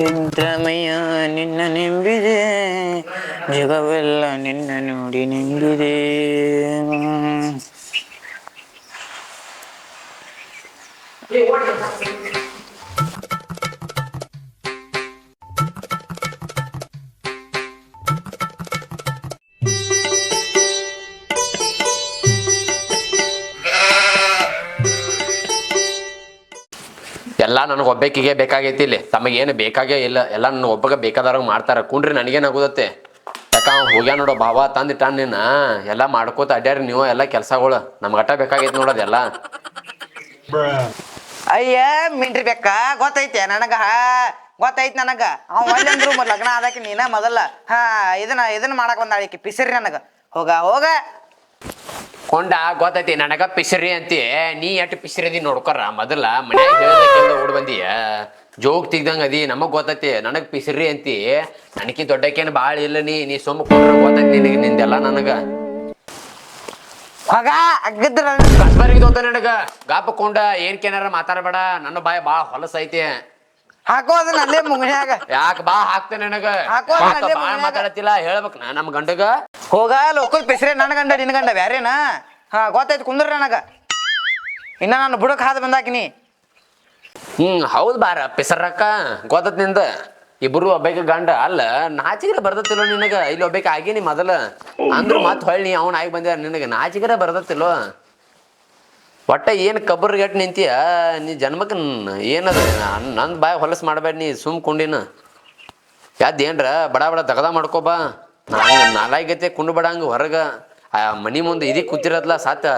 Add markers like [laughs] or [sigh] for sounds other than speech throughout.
ಸಿದ್ದರಾಮಯ್ಯ ನಿನ್ನ ನೆಂಬಿದೆ ಜಗವೆಲ್ಲ ನಿನ್ನ ನೋಡಿ ನೆಂಬಿದೆ ಎಲ್ಲ ನನಗೆ ಒಬ್ಬಾಕಿಗೆ ಬೇಕಾಗೈತಿ ಇಲ್ಲಿ. ತಮಗೇನು ಬೇಕಾಗೇ ಇಲ್ಲ. ಎಲ್ಲ ನನ್ನ ಒಬ್ಬಗೆ ಬೇಕಾದವ್ರಿಗೆ ಮಾಡ್ತಾರೆ. ಕುಂಡ್ರಿ ನನಗೇನಾಗುದತ್ತೆ? ಯಾಕ ಹೋಗ್ಯ ನೋಡೋ ಭಾವ ತಂದಿಟ್ಟ ನಿನ್ನ. ಎಲ್ಲ ಮಾಡ್ಕೋತ ಅಡ್ಯಾರಿ ನೀವು, ಎಲ್ಲ ಕೆಲಸಗಳು. ನಮ್ಗೆ ಅಟ ಬೇಕಾಗೈತಿ ನೋಡೋದೆಲ್ಲ ಅಯ್ಯ, ಮಿಂಟ್ರಿ ಬೇಕಾ? ಗೊತ್ತೈತೆ ನನಗ. ಗೊತ್ತೈತಿ ನನಗ. ಅವ ಒಳ್ಳೆಂದ್ರು ಲಗ್ನ ಆದಕ್ಕೆ ನೀನ ಮೊದಲ. ಹಾ, ಇದನ್ನ ಇದನ್ನ ಮಾಡಕ್ ಬಂದಾಳಿಕೆ ಪಿಸರಿ ನನಗ. ಹೋಗ ಹೋಗ. ಕೊಂಡ ಗೊತ್ತೈತಿ ನನಗ ಪಿಸ್ರಿ ಅಂತಿ. ನೀ ಎಟ್ ಪಿಸರಿ ಅದಿ ನೋಡ್ಕೊರ ಮೊದಲ ಮನ್ಯಾಗ ಓಡ್ ಬಂದಿಯ. ಜೋಗ್ ತೆಗ್ದಂಗ ಅದಿ ನಮಗ್ ಗೊತ್ತೈತಿ ನನಗ್ ಪಿಸ್ರಿ ಅಂತಿ. ನನಕಿ ದೊಡ್ಡಕ್ಕೇನು ಬಾಳ ಇಲ್ಲ ನೀ ನೀ ಸೊಮ್ಮ ಕೊಟ್ರ ಗೊತ್ತೈತಿ ನಿನಗ ನಿಂದೆಲ್ಲ ನನಗ. ಹೋಗ ಅಗ್ಗದ್ರ ನನಗ. ಗಾಪ ಕೊಂಡ ಏನ್ ಕೇನಾರ ಮಾತಾಡಬೇಡ ನನ್ನ ಬಾಯ ಭಾಳ ಹೊಲಸೈತಿ. ಹಾಕೋ ಅದನ್ನ ಅಲ್ಲೇ ಮುಗಿನ್ಯಾಗ. ಯಾಕೆ ಬಾ ಹಾಕ್ತೇನೆ ನನಗ? ಹಾಕೋ ಅದನ್ನ ಅಲ್ಲೇ ಮನ್ಯಾಗ. ಮಾತಾಡತಿಲ್ಲ ಹೇಳ್ಬೇಕ ನಾ ನಮ್ಮ ಗಂಡಗ. ಹೋಗ ಲೋಕಲ್ ಪಿಸರೆ ನನ್ನ ಗಂಡ ನಿನ್ನ ಗಂಡ ಬ್ಯಾರೇನ? ಹಾ ಗೊತ್ತಾಯ್ತು ಕುಂದ್ರ ನನಗ. ಇನ್ನ ನಾನು ಬುಡಕ್ ಹಾದ ಬಂದಾಕಿನಿ. ಹ್ಮ್ ಹೌದ್ ಬಾರ ಪಿಸರಕ್ಕ. ಗೊತ್ತತ್ನಿಂದ? ಇಬ್ರು ಒಬ್ಬಾಕ ಗಂಡ. ಅಲ್ಲ ನಾಚಿಗರ ಬರ್ದತ್ತಿಲ್ಲೋ ನಿನಗ? ಇಲ್ಲಿ ಒಬ್ಬಾಕ ಆಗೇನಿ ಮೊದಲ. ಅಂದ್ರೆ ಮತ್ ಹೊಳ್ಳಿ ಅವ್ನ ಆಗಿ ಬಂದ ನಿನಗ. ನಾಚಿಗರ ಬರ್ದತ್ತಿಲ್ಲೋ? ಒಟ್ಟ ಏನು ಕಬ್ಬರ್ ಗಟ್ಟ ನಿಂತಿಯ? ನೀ ಜನ್ಮಕ್ಕೆ ಏನದ? ನಂದ್ ಬಾಯ್ ಹೊಲಸು ಮಾಡಬೇಡ ನೀ, ಸುಮ್ ಕುಂಡಿನ. ಏನ್ರ? ಬಡ ಬಡ, ದಗದ ಮಾಡ್ಕೋಬಾ ನಾಲಾಗೈತೆ ಕುಂಡು ಬಡ ಹಂಗೆ ಹೊರಗ. ಆ ಮನಿ ಮುಂದೆ ಇದಿ ಕೂತಿರತ್ಲ ಸಾತ್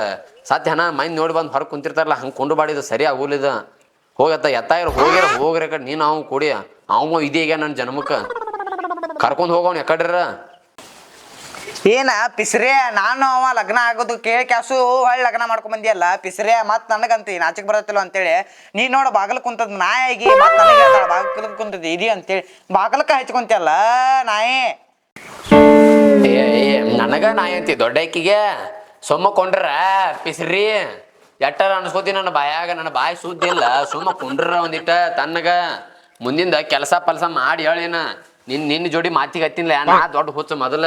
ಸಾತ್ ಹಣ ಮೈನ್ ನೋಡಿ ಬಂದು ಹೊರಗೆ ಕುಂತಿರ್ತಾರಲ್ಲ, ಹಂಗೆ ಕುಂಡು ಬಾಡಿದ ಸರಿ ಆಗೋಲಿದ. ಹೋಗತ್ತ ಎತ್ತಾಗಿರ ಹೋಗಿರ ಹೋಗ್ರಿ ಕಡೆ ನೀನು ಅವ್ ಕೂಡಿ. ಅವ ಇದೀಗ ನನ್ನ ಜನ್ಮಕ್ಕೆ. ಕರ್ಕೊಂಡು ಹೋಗೋನ್ ಯಾಕಡ್ರ ಏನ ಪಿಸ್ರೆ, ನಾನು ಅವ ಲಗ್ನ ಆಗೋದು ಕೇಳಿ ಕ್ಯಾಸು ಹೊಳ್ಳಿ ಲಗ್ನ ಮಾಡ್ಕೊಂಡ್ ಬಂದಿಯಲ್ಲ, ಪಿಸ್ರೆ ಮತ್ ನನಗಂತಿ ನಾಚಿಕ್ ಬರತ್ತಿಲ್ಲ ಅಂತೇಳಿ, ನೀ ನೋಡ ಬಾಗಲ್ ಕುಂತದ್ ನಾಯಿಗಿ, ಮತ್ ನನಗೆ ಬಾಗಲ್ ಕುಂತದ್ ಇದಿ ಅಂತೇಳಿ ಬಾಗಲಕ್ಕ ಹಚ್ಕೊಂತಿಯಲ್ಲ ನಾಯಿ? ನನಗ ನಾಯಿ ಅಂತಿ, ದೊಡ್ಡ ಅಕ್ಕಿಗೆ ಸುಮ್ಮ ಕೊಂಡ್ರ, ಪಿಸ್ರಿ, ಎಟ್ಟರ ಅನ್ಸ್ಕೋತಿ ನನ್ನ ಬಾಯಾಗ, ನನ್ನ ಬಾಯಿ ಸುದ್ದಿ ಇಲ್ಲ, ಸುಮ್ಮ ಕೊಂಡ್ರ ಒಂದಿಟ್ಟ ತನ್ನಗ ಮುಂದಿಂದ ಕೆಲಸ ಪಲ್ಸ ಮಾಡಿ ಹೇಳಿನ, ನಿನ್ ನಿನ್ನ ಜೋಡಿ ಮಾತಿಗೆ ಹತ್ತಿನ್ಲ, ನಾ ದೊಡ್ಡ ಹುಚ್ಚ ಮೊದಲ.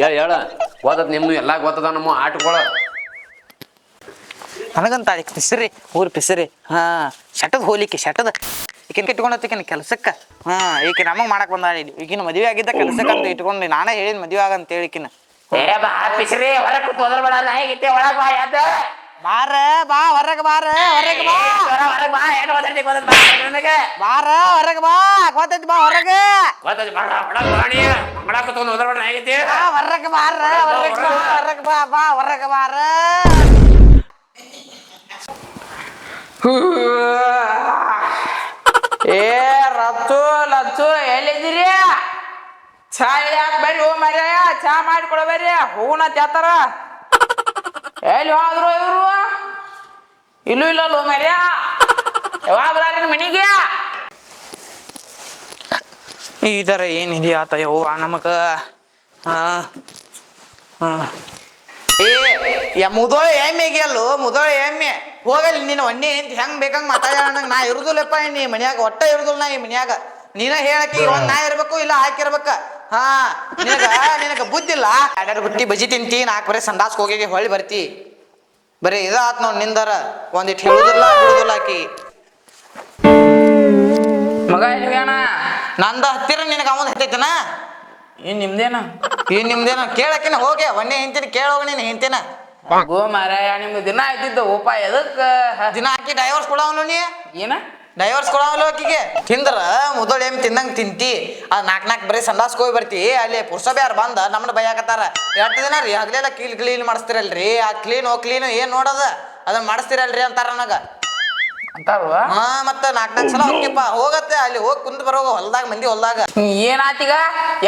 ಹೇಳ ಹೇಳ. ಓದದ್ ನಿಮ್ದು ಎಲ್ಲಾ ಗೊತ್ತದ ನಮ್ಮ ಆಟಗಳು. ನನಗಂತ ಪಿಸ್ರಿ ಊರು ಪಿಸ್ರಿ. ಹಾ ಶಟದ್ ಹೋಲಿಕೆ ಶಟದ. ಈಕಿನ ಕಿಟ್ಕೊಂಡತ್ತಿಕಿನ ಕೆಲ್ಸಕ್ಕ. ಹಾ ಈಕಿ ನಮಗ್ ಮಾಡಕ್ ಬಂದ ಇಲ್ಲಿ ಈಗಿನ ಮದ್ವೆ ಆಗಿದ್ದ ಕೆಲ್ಸಕ್ಕ ಅಂತ ಇಟ್ಕೊಂಡು. ನಾನೇ ಹೇಳಿದ್ ಮದ್ವೆ ಆಗ ಅಂತ ಹೇಳಿಕಿನ ಏ ಬಾ ಪಿಸ್ರಿ ಹೊರಗೆ ಕೂತ್ ಓದರ್ಬೇಡ ಹೇಗಿತ್ತೆ ಒಳಗ್ ಬಾ ಯಾದ ಬಾರ ಬಾ ಹೊರಗ ಬಾರ ಹೊರಗ ಬಾ. ಹೊರಗೆ ಬಾ ಏನು ಓದರ್ತಿ ಓದರ್ ಬಾ ನನಗೆ? ಬಾರ ಹೊರಗ ಬಾ ಗೊತ್ತೈತಿ ಬಾ ಹೊರಗೆ. ಗೊತ್ತದ ಬಾ ಬಡ ಬಾ ನೀ. ತಗೊಂಡು ಓದರ್ಬೇಡ ಹೇಗಿತ್ತೆ ಬಾ ಹೊರಗ ಬಾರ ಹೊರಗ ಬಾ ಹೊರಗ ಬಾ ಬಾ. ಹೊರಗ ಬಾರ. ಏ ರತ್ತು ಲತ್ತು ಎಲ್ಲಿದ್ದೀರಿ? ಚಾ ಯಾಕೆ ಬರ್ರಿ ಓ ಮರ್ಯ ಚಾ ಮಾಡಿ ಕೊಡಬೇರಿ ಹೂನ ತ್ಯಾತಾರ ಎಲ್ಲಿ ಹೋದ್ರು ಇವರು? ಇಲ್ಲೂ ಇಲ್ಲಲ್ಲ ಮರ್ಯ? [laughs] ಯಾವಾಗ ಬರಾರಿನ ಮನೆಗೆ? ಈ ಥರ ಏನಿದೆ ಆತ ಯವ್ವ ನಮಗ? ಏ ಮುದೋಳ ಅಲ್ಲೋ ಮುದೋಳ ಎಮ್ಮೆ ಹೋಗಲಿ ನೀನು ಒಣ್ಣೆ ಅಂತ ಹೆಂಗ್ ಬೇಕಂಗ್ ಮಾತಾಡ ನಾ ಇರುದಿಲ್ಲಪ್ಪ ನೀ ಮನ್ಯಾಗ ಒಟ್ಟ ಇರುದಿಲ್ಲ ನಾ ಈ ಮನ್ಯಾಗ. ನೀನ ಹೇಳಕ್ಕೆ ಒಂದ್ ನಾ ಇರ್ಬೇಕು ಇಲ್ಲ ಹಾಕಿರ್ಬೇಕ ಹಾ ನಿನಗ ನಿನಗ ಬುದ್ಧಿಲ್ಲ ಎರಡೆರಡು ಬುಟ್ಟಿ ಬಜಿ ತಿಂತಿ ನಾಲ್ಕು ಬರೀ ಸಂಡಾಸ್ ಹೋಗಿ ಹೊಳ್ಳಿ ಬರ್ತಿ. ಬರೀ ಇದಾತ್ ನೋಡ್ ನಿಂದರ. ಒಂದಿಟ್ಟು ಹೇಳುದಿಲ್ಲ ಬಿಡುದಿಲ್ಲ ಆಕಿ. ಮಗ ಅಣ್ಣ ನಂದ ಹತ್ತಿರ ನಿನಗ ಅವನ್ ಹತ್ತೈತನ? ಏನ್ ನಿಮ್ದೇನ? ಏನ್ ನಿಮ್ದೇನ? ಕೇಳಕಿನ ಹೋಗಿ ಒಣ್ಣೆ ಹಿಂತಿನ ಕೇಳೋಗ ನೀನು ಹಿಂತಿನ ಗೋ ಮಾರಾಯ ನಿಮ್ದು ದಿನ ಆಯ್ತಿದ್ದ ಓಪ ಎದಕ್ಕ ದಿನ ಹಾಕಿ ಡೈವರ್ಸ್ ಕೊಡವನು ನೀ? ಏನ? ಡೈವರ್ಸ್ ಕೊಡವಲ್ಲ ಆಕಿಗೆ ತಿಂದ್ರ ಮುದೋಳ ಏಮ್ ತಿಂದಂಗ್ ತಿಂತಿ. ಆ ನಾಕ್ ನಾಕ್ ಬರೀ ಸಂಡಾಸ್ ಹೋಗಿ ಬರ್ತಿ. ಅಲ್ಲಿ ಪುರ್ಸಬ್ಯಾರ್ ಬಂದ ನಮ್ಮನ್ನ ಬೈಯಾಕತ್ತಾರ. ಎಷ್ಟು ದಿನ ರೀ ಹಗಲೆಲ್ಲ ಕ್ಲೀನ್ ಕ್ಲೀನ್ ಮಾಡಿಸ್ತಿರಲ್ರಿ? ಆ ಕ್ಲೀನ್ ಓ ಕ್ಲೀನ್ ಏನ್ ನೋಡದ? ಅದನ್ನ ಮಾಡಿಸ್ತಿರಲ್ರಿ ಅಂತಾರ ನನಗ. ಅಂತಾರವ ಹಾ ಮತ್ತ ನಾಕ್ ನಾಕ್ ಸಲ ಹೋಗ್ಯಪ್ಪ ಹೋಗತ್ತೆ ಅಲ್ಲಿ ಹೋಗಿ ಕುಂತ ಬರೋ ಹೊಲ್ದಾಗ ಮಂದಿ ಹೊಲ್ದಾಗ. ಏನಾತೀಗ?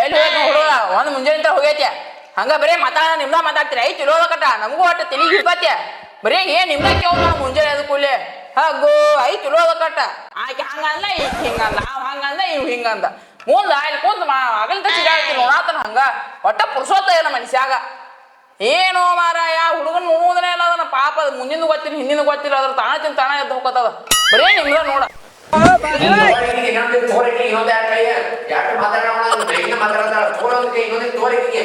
ಎಲ್ಲಿ ಹುಡುಗ? ಒಂದ್ ಮುಂಜಾನೆ ಹೋಗೈತೆ. ಹಂಗ ಬರೀ ಮಾತಾಡ ನಿಮ್ದ ಮಾತಾಡ್ತೀರಿ. ಐತಿ ತಿಳೋದಕಟ ನಮಗೂ ಒಟ್ಟು ತಲೆ ಹಿಡ್ಕತ್ತೆ ಬರೀ ಏನ್ ನಿಮ್ದ ಕೇಳ ಮುಂಜಾನೆ ಅದು ಕೂಲೆ ಹಗ್ಗು ಐತು ಇರೋದ ಕಟ್ಟ. ಆಕೆ ಹಂಗಂದ ಈಗ ಹಿಂಗಂದ ಅವ್ ಹಂಗಂದ ಇವ್ ಹಿಂಗಂದ. ಮುಂದ ಇಲ್ಲಿ ಕುಂತ ಮಾ ಅಗಲಿಂದ ಸಿಗಾಡ್ತಿ ನೋಡಾತನ ಹಂಗ. ಒಟ್ಟ ಪುರುಷೋತ್ತ ಇಲ್ಲ ಮನುಷ್ಯಾಗ. ಏನೋ ಮಾರಾಯ, ಹುಡುಗನ ನೋಡುದನೇ ಇಲ್ಲ ಅದನ್ನ ಪಾಪ, ಅದು ಮುಂದಿನ ಗೊತ್ತಿಲ್ಲ ಹಿಂದಿನ ಗೊತ್ತಿಲ್ಲ, ಅದ್ರ ತಾಣ ತಿನ್ ತಾಣ ಎದ್ದು ಹೋಗತ್ತದ ಬರೇ ನಿಮ್ದ ನೋಡ. ಯಾಕೆ ಮಾತಾಡೋಣ ಮಾತಾಡ್ತಾಳ. ತೋರಿಕೆ ಇನ್ನೊಂದು ತೋರಿಕೆ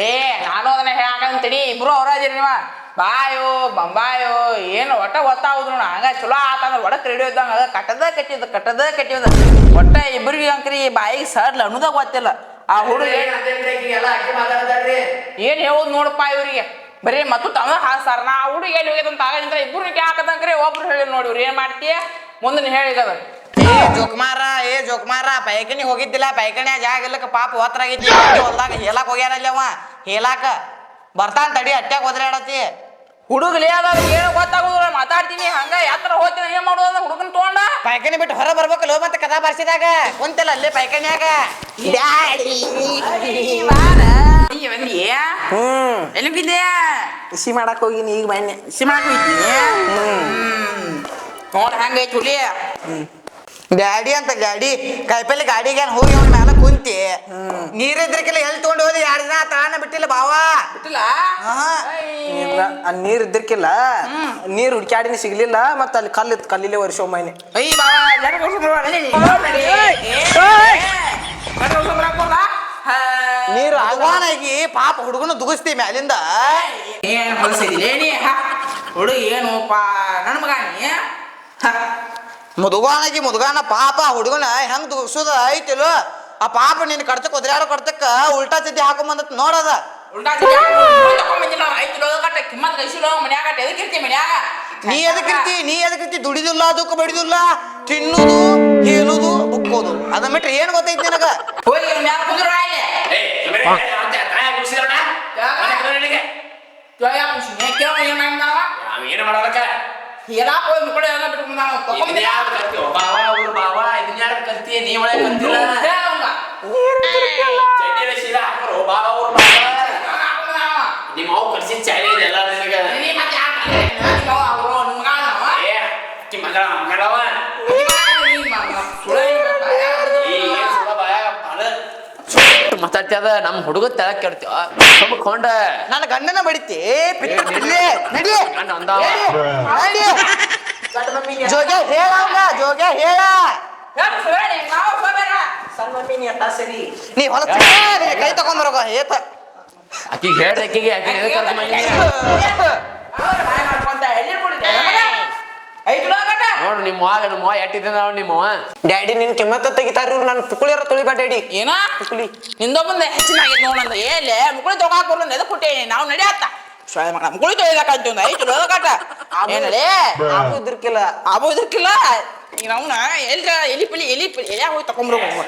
ಯಾರ್ ಕೈಯ ಇಬ್ರು ಅವ್ರ ಅದೀರಿ ನೀವ. ಬಾಯೋ ಬಂಬಾಯೋ ಏನು ಒಟ್ಟ ಗೊತ್ತಾಗುದು ನೋಡ. ಹಂಗ ಚಲೋ ಆತಂದ್ರೆ ಒಡ ರೇಡಿಯೋ ಇದ್ದಂಗ ಅದ ಕಟ್ಟದ ಕಟ್ಟಿದ ಕಟ್ಟದ ಕಟ್ಟಿದ ಒಟ್ಟ ಇಬ್ರಿಗೆ ಅಂಕ್ರಿ ಬಾಯಿಗೆ ಸಡ್ಲ ಅನ್ನೋದ ಗೊತ್ತಿಲ್ಲ. ಆ ಹುಡುಗ ಏನ್ ಹೇಳೋದು ನೋಡಪ್ಪ ಇವರಿಗೆ. ಬರೀ ಮತ್ತು ತಮ್ಮ ಸರ್ ನಾ ಹುಡುಗ ಎಲ್ಲಿ ಹೋಗ್ಯದಂತ ಆಗ ಇಬ್ರು ಹಾಕದಂಕ್ರಿ ಒಬ್ರು ಹೇಳಿ ನೋಡಿ ಇವ್ರು. ಏನ್ ಮಾಡ್ತೀಯ? ಮುಂದೆ ಹೇಳಿಗದ ಏ ಜೋಕ್ಮಾರಾ ಏ ಜೋಕ್ಮಾರ ಪೈಕಣಿ ಹೋಗಿದ್ದಿಲ್ಲ ಪೈಕಣಿ ಜಾಗ ಇಲ್ಲಕ ಪಾಪ ಹೊತ್ರಾಗಿದ್ದಿ ಹೊಲ್ದಾಗ ಹೇಳಾಕ್ ಹೋಗ್ಯಾರಲ್ಲಿ ಅವ. ಹೇಲಾಕ ಬರ್ತಾನ ತಡಿ ಅಟ್ಟ್ಯಾಗ ಒದ್ರಾಡತಿ ಹುಡುಗಲೇ ಅದ ಏನು ಗೊತ್ತಾಗುದಿಲ್ಲ ಮಾತಾಡ್ತೀನಿ ಹಂಗ ಯಾತ್ರ ಹೋಗ್ತೀನಿ ಏನ್ ಮಾಡೋದು ಹುಡುಗನ್ ತಗೊಂಡ. ಪೈಕಣಿ ಬಿಟ್ಟು ಹೊರ ಬರ್ಬೇಕಲ್ಲ ಮತ್ತೆ ಕದಾ ಬರ್ಸಿದಾಗ? ಕುಂತಿಲ್ಲ ಅಲ್ಲೇ ಪೈಕಣಿಯಾಗ. ಹ್ಮ್. ಎಲ್ಲಿ ಬಿದ್ದೆ? ಕೃಷಿ ಮಾಡಕ್ ಹೋಗಿನಿ ಈಗ ಬನ್ನಿ. ಸಿಮಾಕ್ ಹ್ಮ್. ನೋಡ ಹಂಗೈತಿ ಹುಲಿ. ಗಾಡಿ ಅಂತ ಗಾಡಿ ಕಾಯಿಪಲ್ಲೆ ಗಾಡಿಗೆ ಹೋಗಿ ಅವ್ನ ಮ್ಯಾಲ ಕುಂತಿ. ನೀರಿದ್ರಕ್ಕೆಲ್ಲ ಎಲ್ಲಿ ತಗೊಂಡು ಹೋದಿ? ಎರಡು ದಿನ ತಾಣ ಬಿಟ್ಟಿಲ್ಲ ಬಾವ. ಬಿಟ್ಟಿಲ್ಲ? ನೀರ್ ಇದ್ರಕ್ಕಿಲ್ಲ ನೀರ್ ಹುಡ್ಕ್ಯಾಡಿನ ಸಿಗ್ಲಿಲ್ಲ ಮತ್ತ ಅಲ್ಲಿ ಕಲ್ಲಿತ್ತು ಕಲ್ಲಿಲೆ ವರ್ಷ ಮೈನೆ. ಅಯ್ಯ ಬಾವ ಜನ ನೀರು ಭಗವಾನಾಗಿ ಪಾಪ ಹುಡುಗನ ದುಗಿಸ್ತಿ ಮ್ಯಾಲಿಂದ. ಏನು ಹೊಲಸಿದಿಲ್ಲ ನೀ ಹುಡುಗ ಏನು ಪಾ ನನ್ನ ಮಗ ನೀ. ಮುದುಗಾನಾಗಿ ಮುದುಗಾನ ಪಾಪ ಹುಡುಗನ ಹೆಂಗ್ ದುಗಿಸೋದ ಐತಿಲ್ಲ ಆ ಪಾಪ ನಿನ್ ಕಡ್ತಕ್ ಒದ್ರಾಡೋ ಕಡ್ತಕ್ಕ ಉಲ್ಟಾ ತಿದ್ದಿ ಹಾಕೊಂಬಂದತ್ ನೋಡದ ನೀ ಎದಕ್ಕಿರ್ತಿ ನೀ ಎದಕ್ಕಿರ್ತಿ ದುಡಿದಿಲ್ಲ ದುಃಖ ಬಡಿದಿಲ್ಲ ತಿನ್ನುದು ಹೇಳುದು ಬುಕ್ಕೋದು ಅದನ್ನ ಬಿಟ್ರೆ ಏನ್ ಗೊತ್ತೈತಿ ನಿನಗ? ಏನ್ ಇವ್ನ ಮ್ಯಾಲ ಕುಂದ್ರು ರಾಯ್ಲೆ. ಯಾವ ಯಾವ ಖುಷಿ? ನೀ ಕೇಳೋ ಏನ್ ಮಾಡ್ದಾವ? ಏನು ಮಾಡಲಕ್ಕ ಹೇಳಾಕ್ ಹೋಗಿ ಮುಕ್ಕಳು ಎಲ್ಲ ಬಿಟ್ಟು ಬಂದಾನ. ತಕೊಂಬಂದಿಲ್ಲ. ನೀ ಒಳಗೆ ಕಲ್ತಿಲ್ಲ. ಚಡ್ಡಿನ ಸೀದಾ ಹಾಕರು ಬಾವಾ ಅವ್ರು ಬಾವ ಮಾತಾಡ್ತದ ನಮ್ಮ ಹುಡುಗ ತೆಳಕ್ ಕೆಡ್ತೀವ ಕೊಂಡ. ನನ್ನ ಗಂಡನ ಬಡಿತಿ. ಪಿತ್ತ ನಡಿ. ನಡಿ. ಗಂಡ ಅಂದಾವ. ನಡಿ. ಜೋಗ ಹೇಳ ಜೋಗ ಹೇಳ. ಹೋಗ್ಬೇಡ. ನೀ ಕೈ ಕೈ ತಗೊಂಬರೋಗ ಏತ. ಆಕಿಗೆ ಹೇಳ್ರಿ ಆಕಿಗೆ ಆಕಿಗೆ ಎದಕ್ ಕರ್ಕೊಂಡ್ ಬಂದೀನಿ? ಅವ್ರು ಬಾಯ್ ಮಾಡ್ಕೊಂತ ಎಲ್ಲಿ ಕುಡಿದೆ? ಮಗ? ಐದು ಲೋಕ ಕಟ್ಟ. ನೋಡು ನಿಮ್ಮ ಮಾವ ನಮ್ಮ ಮಾವ ಎಟ್ಟಿದ್ದ ನಾವು ನಿಮ್ಮ ಡ್ಯಾಡಿ ನಿನ್ ಕಿಮ್ಮತ್ತ ತೆಗಿತಾರ ಇವ್ರು ನನ್ನ ಪುಕುಳಿರ ತುಳಿಬಾ ಡ್ಯಾಡಿ. ಏನ? ನಿಂದ ಮುಂದೆ ಹೆಚ್ಚಿನ ಆಗೈತೆ ನೋಡಂದ ಏಲೆ ಮುಕುಳಿ ತೊಗಾಕ್ ಬರ್ಲ ಎದಕ್ ಕೊಟ್ಟೇನಿ ನಾವು ನಡೆಯತ್ತ. ಸ್ವಯಂ ಮಗ ಮುಕುಳಿ ಅಂತ ಒಂದು ಐದು ಲೋಕ ಕಾಟ ಏನಲೇ ಆಬು ಇದ್ರಕ್ಕಿಲ್ಲ ಆಬು ಇದ್ರಕ್ಕಿಲ್ಲ ಈಗ ಅವನ ಎಲ್ರ ಎಲಿ ಪಿಲಿ ಎಲಿ ಪಿಲಿ ಎಲ್ಯಾ ಹೋಗಿ ತಕೊಂಡ್ಬರ್ಬೇಕು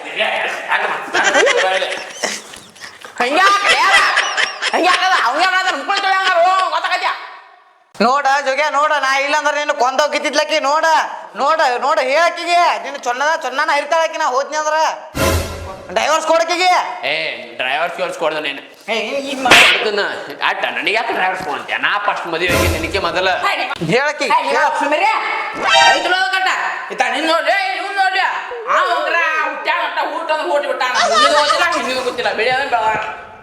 ಹಂಗ್ಯಾಕ ಹಂಗ್ಯಾಕದ ಅವ್ನ ಯಾಕಂದ್ರೆ ಮುಕುಳಿ ತೊಯ್ದಂಗ ಗೊತ್ತಾಗತ್ಯಾ ನೋಡ ಜೋಗ್ಯ ನೋಡ ನಾ ಇಲ್ಲಂದ್ರ ನೀನು ಕೊಂದೋಗಿದ್ದಿದ್ಲಕ್ಕಿ ನೋಡ ನೋಡ ನೋಡ ಹೇಳಕ್ಕಿಗೆ ನಿನ್ನ ಚೊನ್ನದ ಚೊನ್ನಾನ ಇರ್ತಾಳಕ್ಕಿ ನಾ ಹೋದ್ನಿ ಅಂದ್ರ. ಡ್ರೈವರ್ಸ್ ಕೊಡಕ್ಕಿಗೆ ಏ ಡ್ರೈವರ್ಸ್ ಫ್ಯೂಲ್ಸ್ ಕೊಡ್ದ ನೀನು. ಏ ಈಗ ನನಗೆ ಯಾಕೆ ಡ್ರೈವರ್ಸ್ ಕೊಡ್ತೀಯ ನಾ ಫಸ್ಟ್ ಮದುವೆ ಆಗಿ ನಿನಗೆ ಮೊದಲ. ಹೇಳಕ್ಕಿ ಊಟ ಊಟ ಬಿಟ್ಟಾನ ಮುಂದಿನ ಗೊತ್ತಿಲ್ಲ ಬೆಳೆ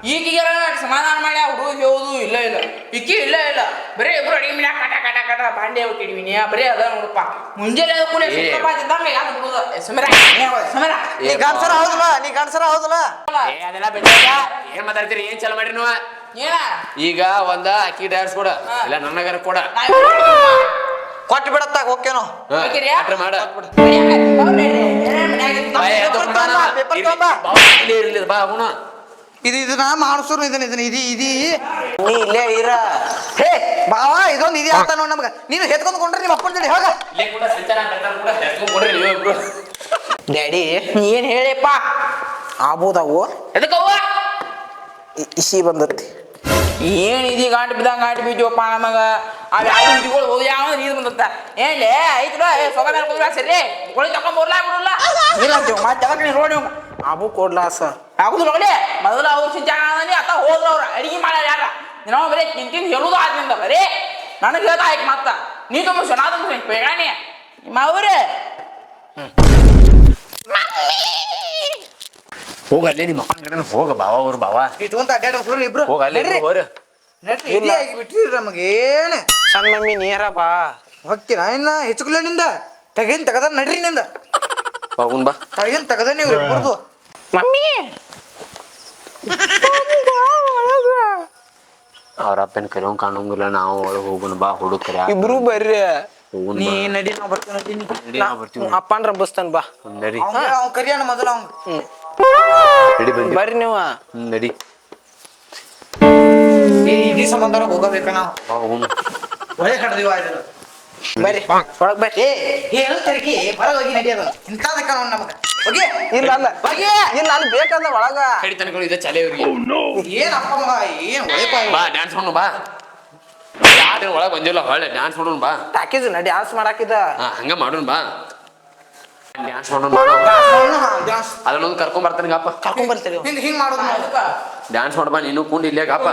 ಬೆಳ ಈಗೀಗ ಸಮಾಧಾನ ಮಾಡಿ ಆ ಹುಡುಗ ಹೇಳುದು ಇಲ್ಲ ಇಲ್ಲ ಇಕ್ಕಿ ಇಲ್ಲ ಇಲ್ಲ ಬರೀ ಇಬ್ರು ಅಡಿಗೆ ಮನ್ಯಾಗ ಕಟ ಕಟ ಕಟ ಬಾಂಡೆ ಹುಟ್ಟಿದ್ವಿ ಬರೀ ಅದ ನೋಡಪ್ಪ ಮುಂಜಾನೆ ಏ. ಸುತ್ತಪ್ಪ ಇದ್ದಂಗೆ ಯಾವ್ದು ಹುಡುಗ ಏ, ಸಮೀರ ಸಮೀರ ನೀ ಗಂಡಸರ ಹೌದಲ್ಲ ನೀ ಗಂಡಸರ ಹೌದಲ್ಲ ಅದೆಲ್ಲ ಏನ್ ಮಾತಾಡ್ತೀರಿ ಏನ್ ಚಲ ಮಾಡ್ರಿ ನೀವು ಈಗ ಒಂದ ಅಕ್ಕಿ ಡ್ಯಾನ್ಸ್ ಕೊಡ ಇಲ್ಲ ನನ್ನಗರ ಕೊಡ ಕೊಟ್ಟು ಬಿಡತ್ತ ಓಕೆನೋ ಮಾಡ ಪೇಪರ್. ತಗೊಂಬಾ, ಇದು ಇದನ್ನ ಮಾನಸೂರು ಇದನ್ನ ಇದನ್ನ ಇದು ಇದು ನೀ ಇಲ್ಲೇ ಇರ. ಹೇ ಬಾವ ಇದೊಂದು ಇದೆ ಅಂತ ನೋಡ್ ನಮ್ಗೆ. ನೀನು ಹೆತ್ಕೊಂಡು ಕೊಂಡ್ರೆ ನಿಮ್ಮ ಅಪ್ಪನ ಜೊತೆ ಹೋಗ. ಡ್ಯಾಡಿ ಏನ್ ಹೇಳಿಪ್ಪ ಆಬೋದವು. ಎದಕ್ಕವ್ವ? ಇಸಿ ಬಂದತಿ. ಏನು ಇದೀಗ ಗಂಟು ಬಿದ್ದಂಗ ಗಂಟು ಬಿದ್ದೀವಪ್ಪ ನಮಗ? ಅವ್ ಯಾವ ಇದಿಗಳು ಹೋದ ಯಾವ ನೀರು ಬಂದತ್ತ. ಏನ್ಲೇ ಐತಲ್ಲ ಏ ಸೊಗ ಮೇಲೆ ಕುಂದ್ರ ಸರಿ ಒಳಗೆ ತಕೊಂಡ್ ಬರ್ಲಾ ಬಿಡಲ್ಲ? ಇಲ್ಲ ಅಂತೀವ್ ಮತ್ತೆ ಯಾವಾಗ ನೀನು ರೋಡಿ ಆಬು ಕೊಡ್ಲಾಸ ಆಗುದು ನೋಡಿ ಮೊದಲು ಅವ್ರು ಸಿಂಚಾನಿ ಅತ್ತ ಹೋದ್ರು ಅವ್ರು ಅಡಿಗೆ ಮಾಡ ಯಾರ. ನಾವು ಬರೀ ತಿನ್ ಬರೇ ಹೇಳುದು ಆದ್ರಿಂದ ಬರೀ ನನಗೆ ಹೇಳ್ತಾ ಆಯ್ತು ಮತ್ತ ನೀ ತುಂಬ ಚೆನ್ನಾದ ಬೇಗಾಣಿ ನಿಮ್ಮ ಅವ್ರೆ. ಹೋಗ ಅಲ್ಲೇ ನಿಮ್ಮ ಅಪ್ಪನ ಕಡೆ ಹೋಗ ಬಾವ ಅವ್ರು ಬಾವ. ಇಟ್ಕೊಂತ ಅಡ್ಡಾಡ ಇಬ್ರು. ಹೋಗ ಅಲ್ಲೇ. ಹೋರ ಬಿಟ್ಟಿರಿ ನಮಗೇನು ಸಣ್ಣ ಮಮ್ಮಿ ನೀರ ಬಾ. ಹೋಗ್ತೀರ ಇನ್ನ? ಹೆಚ್ಚುಕಲ್ಲ ನಿಂದ? ತೆಗಿನ್ ತೆಗದ ನಡ್ರಿ ನಿಂದ. ಹೋಗುನ್ ಬಾ. ತೆಗಿನ್ ತೆಗದ ನೀವು ಇಬ್ಬರದು ಮಮ್ಮಿ. ಅವ್ರ ಅಪ್ಪನ ಕೆಲವೊಂದು ಕಾಣಂಗಿಲ್ಲ ನಾವು ಒಳಗೆ ಹೋಗೋಣ ಬಾ ಹುಡುಗ ಕರ್ಯಾ ಇಬ್ರು ಬರ್ರಿ. ನೀ ಬಾ. ನಡಿ ನಾ ಬರ್ತೀನಿ ನಡಿ ನೀ. ಬರ್ತೀವಿ. ಅಪ್ಪನ್ ರಂಬಸ್ತಾನ ಬಾ. ನಡಿ. ಅವ್ನು ಕರಿಯೋಣ ಮೊದಲು ಅವ್ನ್. ನಡಿ ಬಂದಿ ಬರ್ರಿ ನೀವು. ನದಿ ನಡಿ. ಈ ಸಂಬಂಧ ಹೋಗಬೇಕ ನಾವು? ಹೋಗೋಣ. ಒಳ್ಳೆ ಕಡ್ದಿವ ಬರ್ರಿ ಒಳಗ್ ಬರ್ರಿ. ಏ ಏನು ತೆರಗಿ ಹೊರಗೆ ಹೋಗಿ ನಡಿಯೋದು ನಾವು ಹೋಗಿ. ಇಲ್ಲ ಅಲ್ಲ ಹೋಗಿ. ಇಲ್ಲ ಅಲ್ಲಿ ಬೇಕಾದ ಒಳಗ. ಕಡಿ ತನಕ ಇದೆ ಚಲೆ ಇವ್ರಿಗೆ. ಏನ್ ಅಪ್ಪ ಮಗ ಏನ್ ಒಳ್ಳೆ ಬಾ ಡ್ಯಾನ್ಸ್ ಮಾಡೋಣ ಬಾ. ಯಾರು ಒಳಗೆ ಬಂದಿಲ್ಲ ಹೊಳ್ಳೆ ಡ್ಯಾನ್ಸ್ ಮಾಡೋಣ ಬಾ. ಟಾಕೀಸ್ ನಾ ಡ್ಯಾನ್ಸ್ ಮಾಡಾಕಿದ. ಹಾ ಹಂಗ ಮಾಡೋಣ ಬಾ. ಡ್ಯಾನ್ಸ್ ಮಾಡೋಣ ಅದನ್ನೊಂದು ಕರ್ಕೊಂಡ್ ಬರ್ತಾನೆ ಗಪ್ಪ. ಕರ್ಕೊಂಡ್ ಬರ್ತೀರಿ. ಹಿಂಗ್ ಹಿಂಗ್ ಮಾಡೋದು ಡ್ಯಾನ್ಸ್ ಮಾಡ್ಬಾ ನೀನು ಕುಂಡ್ ಇಲ್ಲೇ ಗಪ್ಪ.